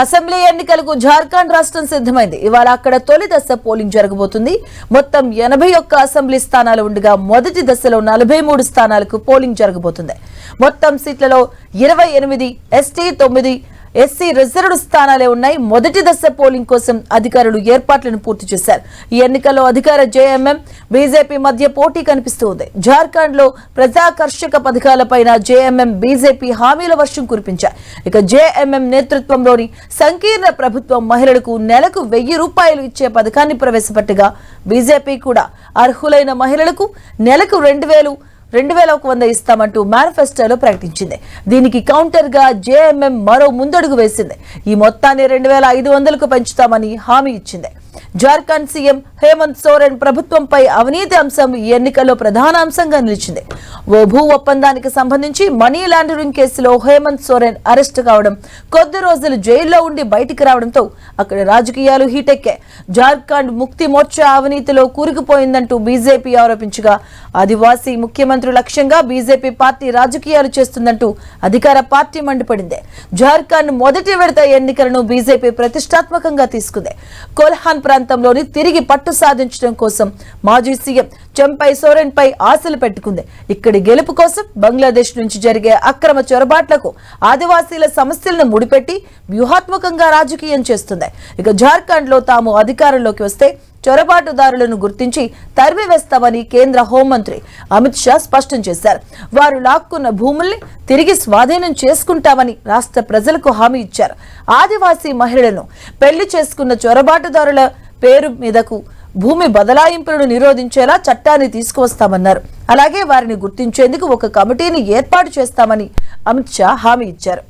Assembly ఎన్నికలకు జార్ఖండ్ రాష్ట్రం సిద్ధమైంది. ఇవాళ అక్కడ తొలి దశ పోలింగ్ జరగబోతుంది. మొత్తం ఎనభై ఒక్క అసెంబ్లీ స్థానాలు ఉండగా మొదటి దశలో నలభై మూడు స్థానాలకు పోలింగ్ జరగబోతుంది. మొత్తం సీట్లలో ఇరవై ఎనిమిది ఎస్టీ తొమ్మిది ఎస్సీ రిజర్వ్డ్ స్థానాలే ఉన్నాయి. మొదటి దశ పోలింగ్ కోసం అధికారులు ఏర్పాట్లను పూర్తి చేశారు. ఈ ఎన్నికల్లో అధికార జేఎంఎం బీజేపీ మధ్య పోటీ కనిపిస్తూ ఉంది జార్ఖండ్లో ప్రజాకర్షక పథకాలపైన జేఎంఎం బీజేపీ హామీల వర్షం కురిపించారు ఇక జేఎంఎం నేతృత్వంలోని సంకీర్ణ ప్రభుత్వం మహిళలకు నెలకు వెయ్యి రూపాయలు ఇచ్చే పథకాన్ని ప్రవేశపెట్టగా బీజేపీ కూడా అర్హులైన మహిళలకు నెలకు రెండు వేలు రెండు వేల ఒక వంద ఇస్తామంటూ మేనిఫెస్టోలో ప్రకటించింది. దీనికి కౌంటర్గా జేఎంఎం మరో ముందడుగు వేసింది. ఈ మొత్తాన్ని రెండు వేల ఐదు వందలకు పెంచుతామని హామీ ఇచ్చింది. జార్ఖండ్ సీఎం హేమంత్ సోరెన్ ప్రభుత్వంపై అవినీతి అంశం ఈ ఎన్నికల్లో ప్రధాన అంశంగా నిలిచింది. ఓ భూ ఒప్పందానికి సంబంధించి మనీ లాండరింగ్ కేసులో హేమంత్ సోరెన్ అరెస్టు కావడం కొద్ది రోజులు జైల్లో ఉండి బయటికి రావడంతో అక్కడ రాజకీయాలు హీటెక్కాయి. జార్ఖండ్ ముక్తి మోర్చా అవినీతిలో కూరుకుపోయిందంటూ బీజేపీ ఆరోపించగా ఆదివాసీ ముఖ్యమంత్రి లక్ష్యంగా బీజేపీ పార్టీ రాజకీయాలు చేస్తుందంటూ అధికార పార్టీ మండిపడింది. జార్ఖండ్ మొదటి విడత ఎన్నికలను బీజేపీ ప్రతిష్టాత్మకంగా తీసుకుంది. కోల్హాన్ ప్రాంతంలోని తిరిగి పట్టు సాధించడం కోసం మాజీ సీఎం చెంపై సోరెన్ పై ఆశలు పెట్టుకుంది. ఇక్కడి గెలుపు కోసం బంగ్లాదేశ్ నుంచి జరిగే అక్రమ చొరబాట్లకు ఆదివాసీల సమస్యలను ముడిపెట్టి వ్యూహాత్మకంగా రాజకీయం చేస్తుంది. ఇక జార్ఖండ్లో తాము అధికారంలోకి వస్తే చొరబాటుదారులను గుర్తించి తరిమివేస్తామని కేంద్ర హోంమంత్రి అమిత్ షా స్పష్టం చేశారు. వారు లాక్కున్న భూముల్ని తిరిగి స్వాధీనం చేసుకుంటామని రాష్ట్ర ప్రజలకు హామీ ఇచ్చారు. ఆదివాసీ మహిళలను పెళ్ళి చేసుకున్న చొరబాటుదారుల పేరు మీదకు భూమి బదలాయింపులను నిరోధించేలా చట్టాన్ని తీసుకువస్తామన్నారు. అలాగే వారిని గుర్తించేందుకు ఒక కమిటీని ఏర్పాటు చేస్తామని అమిత్ షా హామీ ఇచ్చారు.